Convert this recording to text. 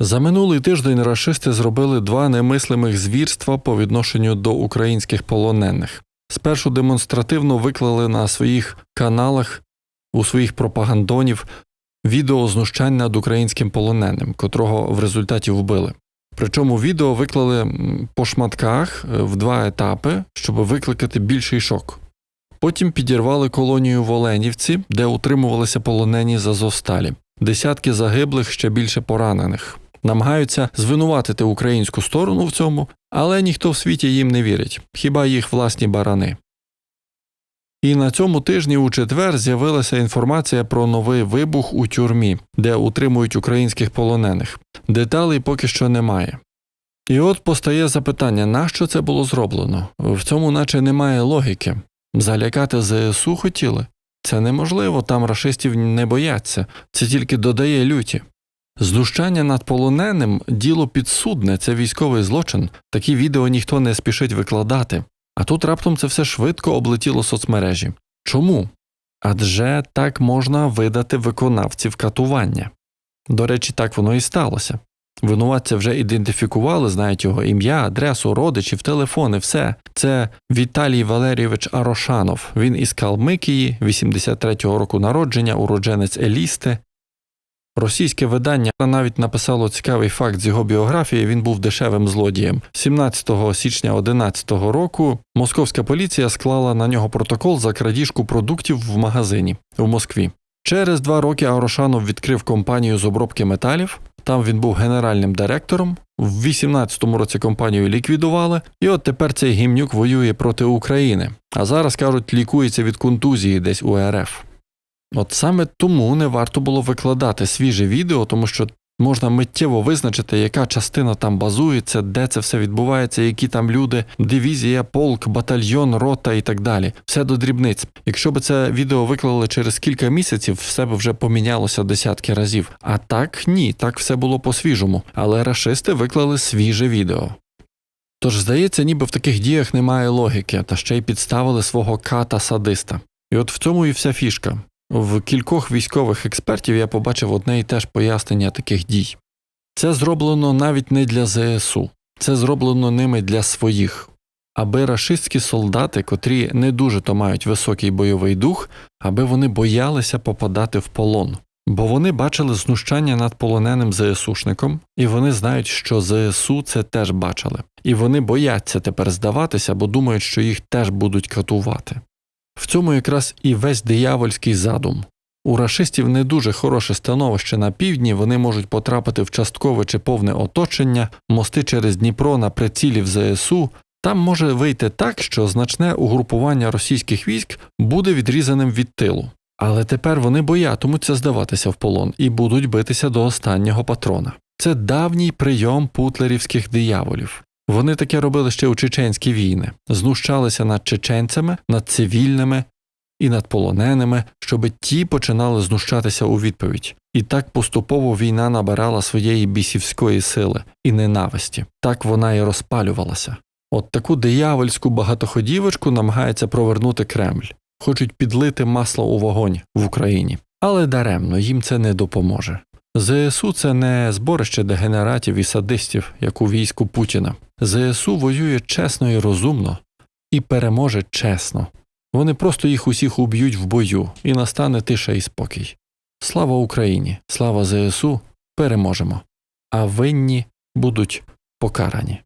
За минулий тиждень рашисти зробили два немислимих звірства по відношенню до українських полонених. Спершу демонстративно виклали на своїх каналах у своїх пропагандонів відео знущань над українським полоненим, котрого в результаті вбили. Причому відео виклали по шматках е, в два етапи, щоб викликати більший шок. Потім підірвали колонію в Оленівці, де утримувалися полонені з Азовсталі. Десятки загиблих, ще більше поранених. Намагаються звинуватити українську сторону в цьому, але ніхто в світі їм не вірить, хіба їх власні барани. І на цьому тижні у четвер з'явилася інформація про новий вибух у тюрмі, де утримують українських полонених. Деталей поки що немає. І от постає запитання, нащо це було зроблено? В цьому наче немає логіки. Залякати ЗСУ хотіли? Це неможливо, там рашистів не бояться, це тільки додає люті. Знущання над полоненим діло підсудне, це військовий злочин. Такі відео ніхто не спішить викладати. А тут раптом це все швидко облетіло соцмережі. Чому? Адже так можна видати виконавців катування. До речі, так воно і сталося. Винуватця вже ідентифікували, знають його ім'я, адресу, родичів, телефони, все. Це Віталій Валерійович Арошанов. Він із Калмикії, 83-го року народження, уродженець Елісти. Російське видання навіть написало цікавий факт з його біографії. Він був дешевим злодієм. 17 січня 11 року московська поліція склала на нього протокол за крадіжку продуктів в магазині в Москві. Через два роки Арошанов відкрив компанію з обробки металів. Там він був генеральним директором. В 18-му році компанію ліквідували, і от тепер цей гімнюк воює проти України. А зараз кажуть, лікується від контузії десь у РФ. От саме тому не варто було викладати свіже відео, тому що можна миттєво визначити, яка частина там базується, де це все відбувається, які там люди, дивізія, полк, батальйон, рота і так далі. Все до дрібниць. Якщо б це відео виклали через кілька місяців, все б вже помінялося десятки разів. А так ні, так все було по-свіжому. Але рашисти виклали свіже відео. Тож, здається, ніби в таких діях немає логіки, та ще й підставили свого ката садиста. І от в цьому і вся фішка. В кількох військових експертів я побачив одне і те ж пояснення таких дій. Це зроблено навіть не для ЗСУ, це зроблено ними для своїх, аби рашистські солдати, котрі не дуже то мають високий бойовий дух, аби вони боялися попадати в полон. Бо вони бачили знущання над полоненим ЗСУшником, і вони знають, що ЗСУ це теж бачили. І вони бояться тепер здаватися, бо думають, що їх теж будуть катувати. В цьому якраз і весь диявольський задум. У рашистів не дуже хороше становище на півдні, вони можуть потрапити в часткове чи повне оточення, мости через Дніпро на прицілі в ЗСУ. Там може вийти так, що значне угрупування російських військ буде відрізаним від тилу. Але тепер вони боятимуться здаватися в полон і будуть битися до останнього патрона. Це давній прийом путлерівських дияволів. Вони таке робили ще у чеченські війни, знущалися над чеченцями, над цивільними і над полоненими, щоби ті починали знущатися у відповідь. І так поступово війна набирала своєї бісівської сили і ненависті. Так вона і розпалювалася. От таку диявольську багатоходівочку намагається провернути Кремль. Хочуть підлити масло у вогонь в Україні. Але даремно їм це не допоможе. ЗСУ це не зборище дегенератів і садистів, як у війську Путіна. ЗСУ воює чесно і розумно і переможе чесно. Вони просто їх усіх уб'ють в бою, і настане тиша і спокій. Слава Україні! Слава ЗСУ! Переможемо! А винні будуть покарані.